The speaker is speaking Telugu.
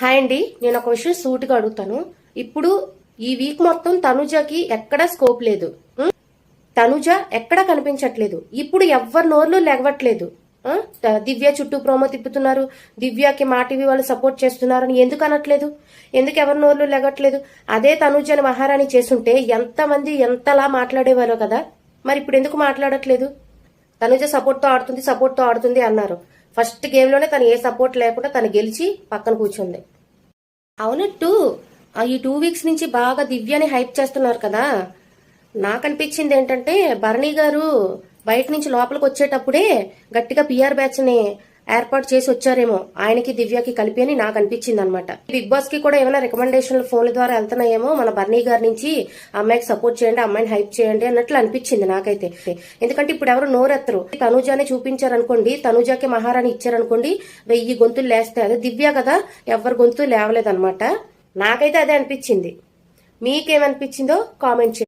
హాయ్ అండి నేను ఒక విషయం సూటిగా అడుగుతాను. ఇప్పుడు ఈ వీక్ మొత్తం తనుజకి ఎక్కడా స్కోప్ లేదు. తనుజ ఎక్కడా కనిపించట్లేదు. ఇప్పుడు ఎవ్వరి నోర్లు లెగవట్లేదు దివ్య చుట్టూ ప్రోమో తిప్పుతున్నారు. దివ్యకి మా టీవీ వాళ్ళు సపోర్ట్ చేస్తున్నారని ఎందుకు అనట్లేదు? ఎందుకు ఎవరి నోర్లు లెగట్లేదు అదే తనుజని మహారాణి చేసుంటే ఎంతమంది ఎంతలా మాట్లాడేవారో కదా. మరి ఇప్పుడు ఎందుకు మాట్లాడట్లేదు? తనుజ సపోర్ట్తో ఆడుతుంది సపోర్ట్తో ఆడుతుంది అన్నారు. ఫస్ట్ గేమ్లోనే తను ఏ సపోర్ట్ లేకుండా తను గెలిచి పక్కన కూర్చుంది. అవునట్టు ఆ ఈ టూ వీక్స్ నుంచి బాగా దివ్యని హైప్ చేస్తున్నారు కదా. నాకు అనిపించింది ఏంటంటే భరణి గారు బయట నుంచి లోపలికి వచ్చేటప్పుడే గట్టిగా పిఆర్ బ్యాచ్ని ఏర్పాటు చేసి వచ్చారేమో. ఆయనకి దివ్యకి కలిపి అని నాకు అనిపించింది అనమాట బిగ్ బాస్కి కూడా ఏమైనా రికమెండేషన్లు ఫోన్ల ద్వారా వెళ్తున్నాయేమో మన బర్నీ గారి నుంచి అమ్మాయికి సపోర్ట్ చేయండి అమ్మాయిని హైప్ చేయండి అన్నట్లు అనిపించింది నాకైతే. ఎందుకంటే ఇప్పుడు ఎవరు నోరెత్తరు. తనుజానే చూపించారనుకోండి తనుజాకి మహారాణి ఇచ్చారనుకోండి వెయ్యి గొంతులు లేస్తాయి. అదే దివ్య కదా ఎవరి గొంతు లేవలేదన్నమాట నాకైతే అదే అనిపించింది. మీకేమనిపించిందో కామెంట్ చేయండి.